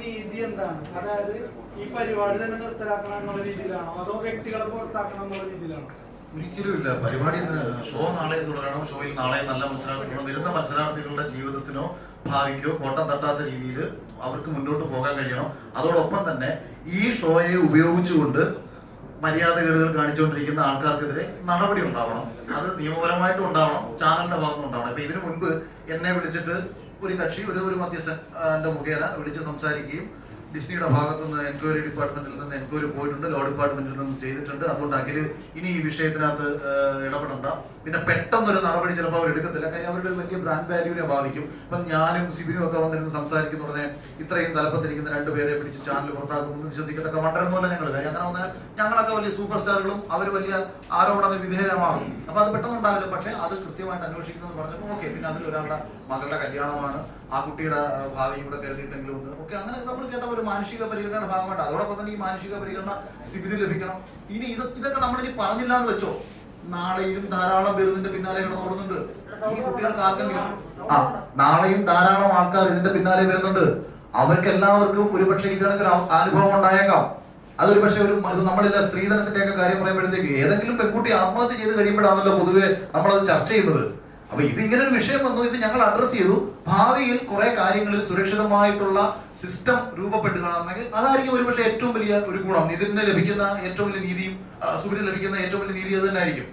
നീതി എന്താണ്? അതായത് ഈ പരിപാടി തന്നെ നിർത്തലാക്കണം എന്നുള്ള രീതിയിലാണോ? അതോ വ്യക്തികളെ പുറത്താക്കണം എന്നുള്ള രീതിയിലാണോ? ഒരിക്കലും ഇല്ല പരിപാടി? ഷോ നാളെ തുടരണം. ഷോയിൽ നാളെ നല്ല മത്സരാർത്ഥികളും വരുന്ന മത്സരാർത്ഥികളുടെ ജീവിതത്തിനോ ഭാവിക്കോ കോട്ടം തട്ടാത്ത രീതിയിൽ അവർക്ക് മുന്നോട്ട് പോകാൻ കഴിയണം. അതോടൊപ്പം തന്നെ ഈ ഷോയെ ഉപയോഗിച്ചുകൊണ്ട് മര്യാദകേടുകൾ കാണിച്ചുകൊണ്ടിരിക്കുന്ന ആൾക്കാർക്കെതിരെ നടപടി ഉണ്ടാവണം. അത് നിയമപരമായിട്ടും ഉണ്ടാവണം. ചാനലിന്റെ ഭാഗത്തുനിന്ന് ഉണ്ടാവണം ഇതിനു മുൻപ് എന്നെ വിളിച്ചിട്ട് ഒരു കക്ഷി ഒരു ഒരു മധ്യസ്ഥന്റെ മുഖേന വിളിച്ച് സംസാരിക്കുകയും ഡിസ്നിയുടെ ഭാഗത്തു നിന്ന് എൻക്വയറി ഡിപ്പാർട്ട്മെന്റിൽ നിന്ന് എൻക്വയറി പോയിട്ടുണ്ട് ലോ ഡിപ്പാർട്ട്മെന്റിൽ നിന്നും ചെയ്തിട്ടുണ്ട്. അതുകൊണ്ട് അഖിൽ ഇനി ഈ വിഷയത്തിനകത്ത് ഇടപെടണ്ട. പിന്നെ പെട്ടെന്നൊരു നടപടി ചിലപ്പോൾ അവർ എടുക്കത്തില്ല. കാര്യം അവരുടെ വലിയ ബ്രാൻഡ് വാല്യൂവിനെ ബാധിക്കും. അപ്പം ഞാനും സിബിനും ഒക്കെ വന്നിരുന്ന് സംസാരിക്കുന്ന ഉടനെ ഇത്രയും തലപ്പത്തിരിക്കുന്ന രണ്ടുപേരെ പിടിച്ച് ചാനൽ പുറത്താക്കുന്നു വിശ്വസിക്കത്തൊക്കെ മണ്ടരൊന്നുമല്ല ഞങ്ങൾ കാര്യം അങ്ങനെ വന്നാൽ ഞങ്ങളൊക്കെ വലിയ സൂപ്പർ സ്റ്റാറുകളും അവർ വലിയ ആരോപണ വിധേയമാകും അപ്പൊ അത് പെട്ടെന്ന് ഉണ്ടാവില്ല പക്ഷെ അത് കൃത്യമായിട്ട് അന്വേഷിക്കുന്നു പറഞ്ഞപ്പോൾ ഓക്കെ പിന്നെ അതിൽ ഒരാളുടെ മകളുടെ കല്യാണമാണ്. ആ കുട്ടിയുടെ ഭാവിയും കൂടെ കരുതിയിട്ടെങ്കിലും ഒന്ന് ഓക്കെ അങ്ങനെ നമ്മൾ കേട്ട ഒരു മാനസിക പരിഗണനയുടെ ഭാഗമായിട്ട് അതോടൊപ്പം തന്നെ ഈ മാനസിക പരിഗണന സിബിന് ലഭിക്കണം. ഇനി ഇത് ഇതൊക്കെ നമ്മൾ ഇനി പറഞ്ഞില്ല എന്ന് വെച്ചോ? നാളെയും ധാരാളം പേര് ഇതിന്റെ പിന്നാലെ കിടന്നോടുന്നുണ്ട് ഈ കുട്ടികൾക്ക് ആർക്കെങ്കിലും? ആ നാളെയും ധാരാളം ആൾക്കാർ ഇതിന്റെ പിന്നാലെ വരുന്നുണ്ട്. അവർക്ക് എല്ലാവർക്കും ഒരുപക്ഷെ ഇതിനൊക്കെ അനുഭവം ഉണ്ടായേക്കാം. അതൊരു പക്ഷെ ഒരു നമ്മളില്ല സ്ത്രീധനത്തിന്റെ ഒക്കെ കാര്യം പറയുമ്പോഴത്തേക്ക് ഏതെങ്കിലും പെൺകുട്ടി ആത്മഹത്യ ചെയ്ത് കഴിയുമ്പോഴാണല്ലോ പൊതുവെ നമ്മളത് ചർച്ച ചെയ്യുന്നത്. അപ്പൊ ഇത് ഇങ്ങനൊരു ഒരു വിഷയം വന്നു. ഇത് ഞങ്ങൾ അഡ്രസ് ചെയ്തു. ഭാവിയിൽ കുറെ കാര്യങ്ങളിൽ സുരക്ഷിതമായിട്ടുള്ള സിസ്റ്റം രൂപപ്പെടുകയാണെങ്കിൽ അതായിരിക്കും ഒരുപക്ഷെ ഏറ്റവും വലിയ ഒരു ഗുണം. ഇതിന് ലഭിക്കുന്ന ഏറ്റവും വലിയ നീതിയും സുബിന് ലഭിക്കുന്ന ഏറ്റവും വലിയ നീതി അത് തന്നെ ആയിരിക്കും